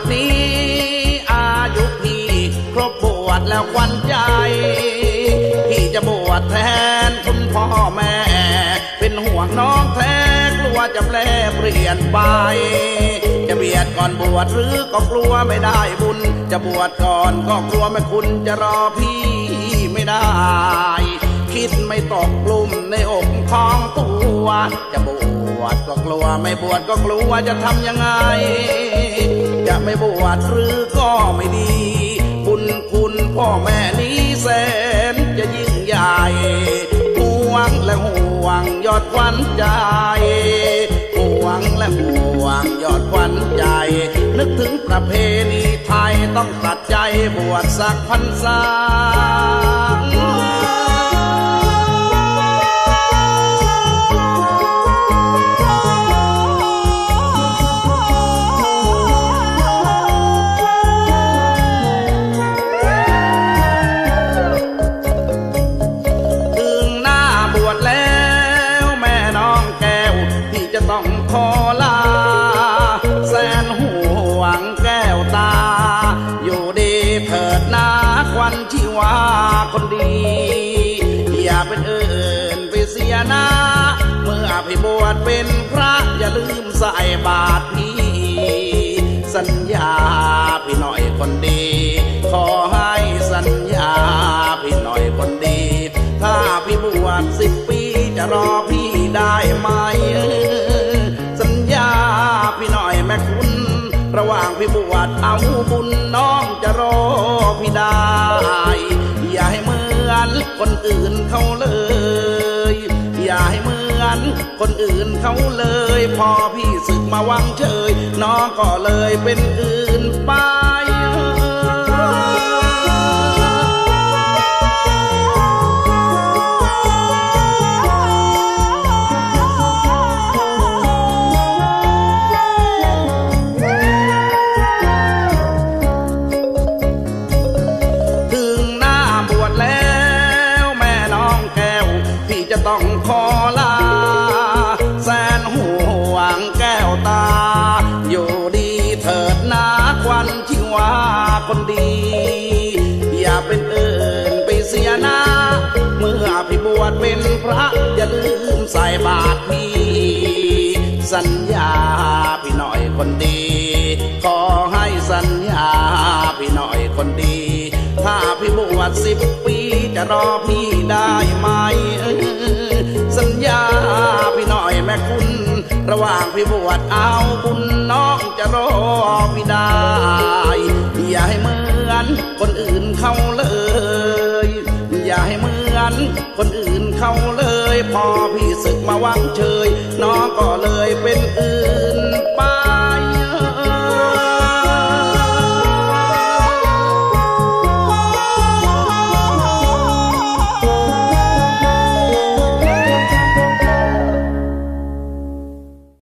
ดนี้ อายุพี่ครบบวชแล้วควันใจ พี่จะบวชแทนคุณพ่อแม่ เป็นห่วงน้องแท้กลัวจะแปลเปลี่ยนไป จะเบียดก่อนบวชหรือก็กลัวไม่ได้บุญ จะบวชก่อนก็กลัวไม่คุณจะรอพี่ไม่ได้ คิดไม่ตกกลุ่มในอกของตัวจะบวชก็กลัวไม่บวชก็กลัวจะทำยังไง จะไม่บวชหรือก็ไม่ดี บุญคุณพ่อแม่นี้แสนจะยิ่งใหญ่ห่วงและห่วงยอดขวัญใจห่วงและห่วงยอดขวัญใจ นึกถึงประเพณีไทยต้องตัดใจบวชสักพรรษา ต้องขอลา แสนห่วงแก้วตา อยู่ดีเถิดนาควันชีวาคนดี อย่าเป็นเอื่นไปเสียนาเมื่อพี่บวชเป็นพระอย่าลืมใส่บาตรพี่สัญญาพี่หน่อยคนดี ขอให้สัญญาพี่หน่อยคนดี ถ้าพี่บวชสิบปีจะรอพี่ได้ไหม พี่บวชเอาบุญน้องจะรอพี่ได้ อย่าให้เหมือนคนอื่นเขาเลย อย่าให้เหมือนคนอื่นเขาเลย พอพี่ศึกมาวังเฉย น้องก็เลยเป็นอื่นไป ต้องขอลา แสนห่วงแก้วตา อยู่ดีเถิดนาควันชิวาคนดี อย่าเป็นเอินไปเสียนาเมื่อพี่บวชเป็นพระ อย่าลืมใส่บาตรพี่สัญญาพี่หน่อยคนดี ขอให้สัญญาพี่หน่อยคนดี ถ้าพี่บวชสิบปีจะรอพี่ได้ไหม สัญญาพี่หน่อยแม่คุณ ระหว่างพี่บวชเอาบุญน้องจะรอพี่ได้อย่าให้เหมือนคนอื่นเขาเลย อย่าให้เหมือนคนอื่นเขาเลย พอพี่ศึกมาวังเฉย น้องก็เลยเป็นอื่น